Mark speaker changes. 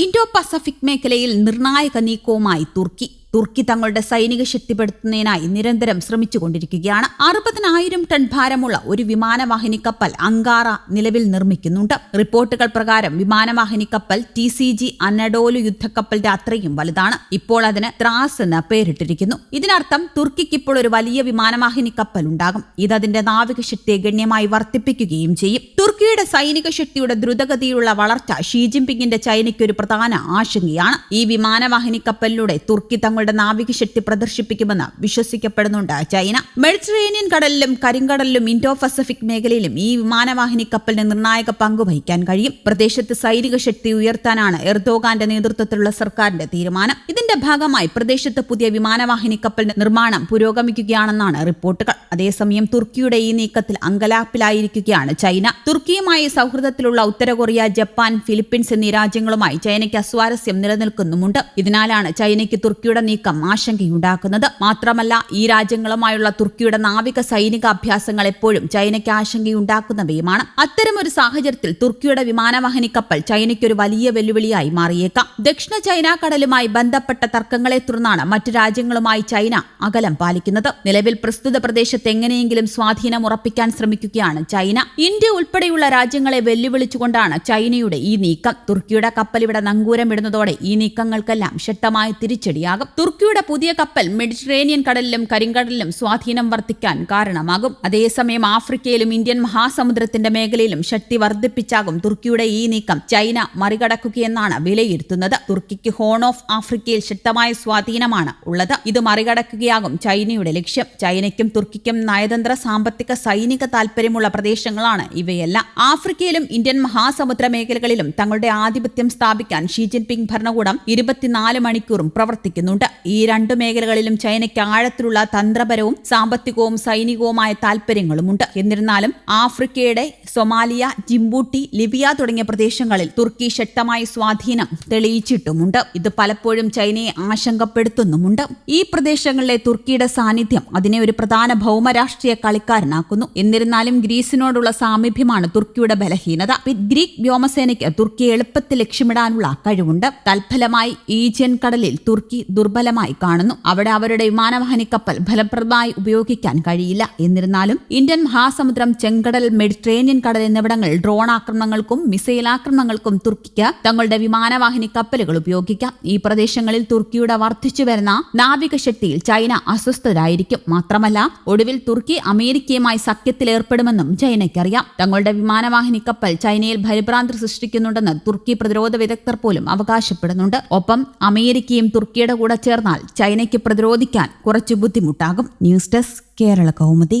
Speaker 1: Indo Pacific മേഖലയിൽ നിർണായക നീക്കവുമായി തുർക്കി. തുർക്കി തങ്ങളുടെ സൈനിക ശക്തിപ്പെടുത്തുന്നതിനായി നിരന്തരം ശ്രമിച്ചുകൊണ്ടിരിക്കുകയാണ്. അറുപതിനായിരം ടൺ ഭാരമുള്ള ഒരു വിമാനവാഹിനി കപ്പൽ അങ്കാറ നിലവിൽ നിർമ്മിക്കുന്നുണ്ട്. റിപ്പോർട്ടുകൾ പ്രകാരം വിമാനവാഹിനി കപ്പൽ ടി സി ജി അനഡോലു യുദ്ധക്കപ്പലിന്റെ അത്രയും വലുതാണ്. ഇപ്പോൾ അതിന് ത്രാസ് എന്ന് പേരിട്ടിരിക്കുന്നു. ഇതിനർത്ഥം തുർക്കിക്ക് ഇപ്പോൾ ഒരു വലിയ വിമാനവാഹിനി കപ്പൽ ഉണ്ടാകും. ഇത് അതിന്റെ നാവിക ശക്തിയെ ഗണ്യമായി വർദ്ധിപ്പിക്കുകയും ചെയ്യും. തുർക്കിയുടെ സൈനിക ശക്തിയുടെ ദ്രുതഗതിയിലുള്ള വളർച്ച ഷീ ജിൻപിങ്ങിന്റെ ചൈനയ്ക്ക് ഒരു പ്രധാന ആശങ്കയാണ്. ഈ വിമാനവാഹിനി കപ്പലിലൂടെ തുർക്കി തങ്ങളുടെ നാവികശക്തി പ്രദർശിപ്പിക്കുമെന്ന് വിശ്വസിക്കപ്പെടുന്നുണ്ട് ചൈന. മെഡിറ്ററേനിയൻ കടലിലും കരിങ്കടലിലും ഇൻഡോ പസഫിക് മേഖലയിലും ഈ വിമാനവാഹിനി കപ്പലിന് നിർണായക പങ്ക് വഹിക്കാൻ കഴിയും. പ്രദേശത്ത് സൈനിക ശക്തി ഉയർത്താനാണ് എർദോഗാന്റെ നേതൃത്വത്തിലുള്ള സർക്കാരിന്റെ തീരുമാനം. ഇതിന്റെ ഭാഗമായി പ്രദേശത്ത് പുതിയ വിമാനവാഹിനി കപ്പലിന്റെ നിർമ്മാണം പുരോഗമിക്കുകയാണെന്നാണ് റിപ്പോർട്ടുകൾ. അതേസമയം തുർക്കിയുടെ ഈ നീക്കത്തിൽ അങ്കലാപ്പിലായിരിക്കുകയാണ് ചൈന. തുർക്കിയുമായി സൗഹൃദത്തിലുള്ള ഉത്തര കൊറിയ ജപ്പാൻ ഫിലിപ്പീൻസ് എന്നീ രാജ്യങ്ങളുമായി ചൈനയ്ക്ക് അസ്വാരസ്യം നിലനിൽക്കുന്നുമുണ്ട്. ഇതിനാലാണ് ചൈനയ്ക്ക് തുർക്കിയുടെ നീക്കം ആശങ്കയുണ്ടാക്കുന്നത്. മാത്രമല്ല ഈ രാജ്യങ്ങളുമായുള്ള തുർക്കിയുടെ നാവിക സൈനിക അഭ്യാസങ്ങൾ എപ്പോഴും ചൈനയ്ക്ക് ആശങ്കയുണ്ടാക്കുന്നവയുമാണ്. അത്തരമൊരു സാഹചര്യത്തിൽ തുർക്കിയുടെ വിമാനവാഹിനി കപ്പൽ ചൈനയ്ക്കൊരു വലിയ വെല്ലുവിളിയായി മാറിയേക്കാം. ദക്ഷിണ ചൈന കടലുമായി ബന്ധപ്പെട്ട തർക്കങ്ങളെ തുടർന്നാണ് മറ്റു രാജ്യങ്ങളുമായി ചൈന അകലം പാലിക്കുന്നത്. നിലവിൽ പ്രസ്തുത പ്രദേശത്ത് എങ്ങനെയെങ്കിലും സ്വാധീനം ഉറപ്പിക്കാൻ ശ്രമിക്കുകയാണ് ചൈന. ഇന്ത്യ ഉൾപ്പെടെയുള്ള രാജ്യങ്ങളെ വെല്ലുവിളിച്ചുകൊണ്ടാണ് ചൈനയുടെ ഈ നീക്കം. തുർക്കിയുടെ കപ്പൽ ഇവിടെ നങ്കൂരമിടുന്നതോടെ ഈ നീക്കങ്ങൾക്കെല്ലാം ശക്തമായ തിരിച്ചടിയാകും. തുർക്കിയുടെ പുതിയ കപ്പൽ മെഡിറ്ററേനിയൻ കടലിലും കരിങ്കടലിലും സ്വാധീനം വർദ്ധിക്കാൻ കാരണമാകും. അതേസമയം ആഫ്രിക്കയിലും ഇന്ത്യൻ മഹാസമുദ്രത്തിന്റെ മേഖലയിലും ശക്തി വർദ്ധിപ്പിച്ചാകും തുർക്കിയുടെ ഈ നീക്കം. ചൈന മറികടക്കുകയെന്നാണ് വിലയിരുത്തുന്നത്. തുർക്കിക്ക് ഹോൺ ഓഫ് ആഫ്രിക്കയിൽ ശക്തമായ സ്വാധീനമാണ് ഉള്ളത്. ഇത് മറികടക്കുകയാകും ചൈനയുടെ ലക്ഷ്യം. ചൈനയ്ക്കും തുർക്കിക്കും നയതന്ത്ര സാമ്പത്തിക സൈനിക താൽപര്യമുള്ള പ്രദേശങ്ങളാണ് ഇവയെല്ലാം. ആഫ്രിക്കയിലും ഇന്ത്യൻ മഹാസമുദ്ര മേഖലകളിലും തങ്ങളുടെ ആധിപത്യം സ്ഥാപിക്കാൻ ഷീ ജിൻപിങ് ഭരണകൂടം ഇരുപത്തിനാല് മണിക്കൂറും പ്രവർത്തിക്കുന്നുണ്ട്. ഈ രണ്ടു മേഖലകളിലും ചൈനയ്ക്ക് ആഴത്തിലുള്ള തന്ത്രപരവും സാമ്പത്തികവും സൈനികവുമായ താൽപര്യങ്ങളുമുണ്ട് എന്നിരുന്നാലും ആഫ്രിക്കയുടെ സൊമാലിയ ജിംബൂട്ടി ലിബിയ തുടങ്ങിയ പ്രദേശങ്ങളിൽ തുർക്കി ശക്തമായ സ്വാധീനം തെളിയിച്ചിട്ടുമുണ്ട്. ഇത് പലപ്പോഴും ചൈനയെ ആശങ്കപ്പെടുത്തുന്നുമുണ്ട്. ഈ പ്രദേശങ്ങളിലെ തുർക്കിയുടെ സാന്നിധ്യം അതിനെ ഒരു പ്രധാന ഭൗമരാഷ്ട്രീയ കളിക്കാരനാക്കുന്നു. എന്നിരുന്നാലും ഗ്രീസിനോടുള്ള സാമീപ്യമാണ് തുർക്കിയുടെ ബലഹീനത. ഗ്രീക്ക് വ്യോമസേനയ്ക്ക് തുർക്കി എളുപ്പത്തിൽ ലക്ഷ്യമിടാനുള്ള കഴിവുണ്ട്. തൽഫലമായി ഈജിയൻ കടലിൽ തുർക്കി ദുർബലമായി കാണുന്നു. അവിടെ അവരുടെ വിമാനവാഹിനി കപ്പൽ ഫലപ്രദമായി ഉപയോഗിക്കാൻ കഴിയില്ല. എന്നിരുന്നാലും ഇന്ത്യൻ മഹാസമുദ്രം ചെങ്കടൽ മെഡിറ്ററേനിയൻ കടൽ എന്നിവിടങ്ങളിൽ ഡ്രോൺ ആക്രമണങ്ങൾക്കും മിസൈൽ ആക്രമണങ്ങൾക്കും തുർക്കിക്ക് തങ്ങളുടെ വിമാനവാഹിനി കപ്പലുകൾ ഉപയോഗിക്കാം. ഈ പ്രദേശങ്ങളിൽ തുർക്കിയുടെ വർദ്ധിച്ചു വരുന്ന നാവിക ശക്തിയിൽ ചൈന അസ്വസ്ഥരായിരിക്കും. മാത്രമല്ല ഒടുവിൽ തുർക്കി അമേരിക്കയുമായി സഖ്യത്തിലേർപ്പെടുമെന്നും ചൈനയ്ക്കറിയാം. തങ്ങളുടെ വിമാനവാഹിനി കപ്പൽ ചൈനയിൽ ഭയഭ്രാന്തി സൃഷ്ടിക്കുന്നുണ്ടെന്ന് തുർക്കി പ്രതിരോധ വിദഗ്ധർ പോലും അവകാശപ്പെടുന്നുണ്ട്. ഒപ്പം അമേരിക്കയും തുർക്കിയുടെ കൂടെ ചേർന്നാൽ ചൈനയ്ക്ക് പ്രതിരോധിക്കാൻ കുറച്ച് ബുദ്ധിമുട്ടാകും. News desk Kerala Kaumudi.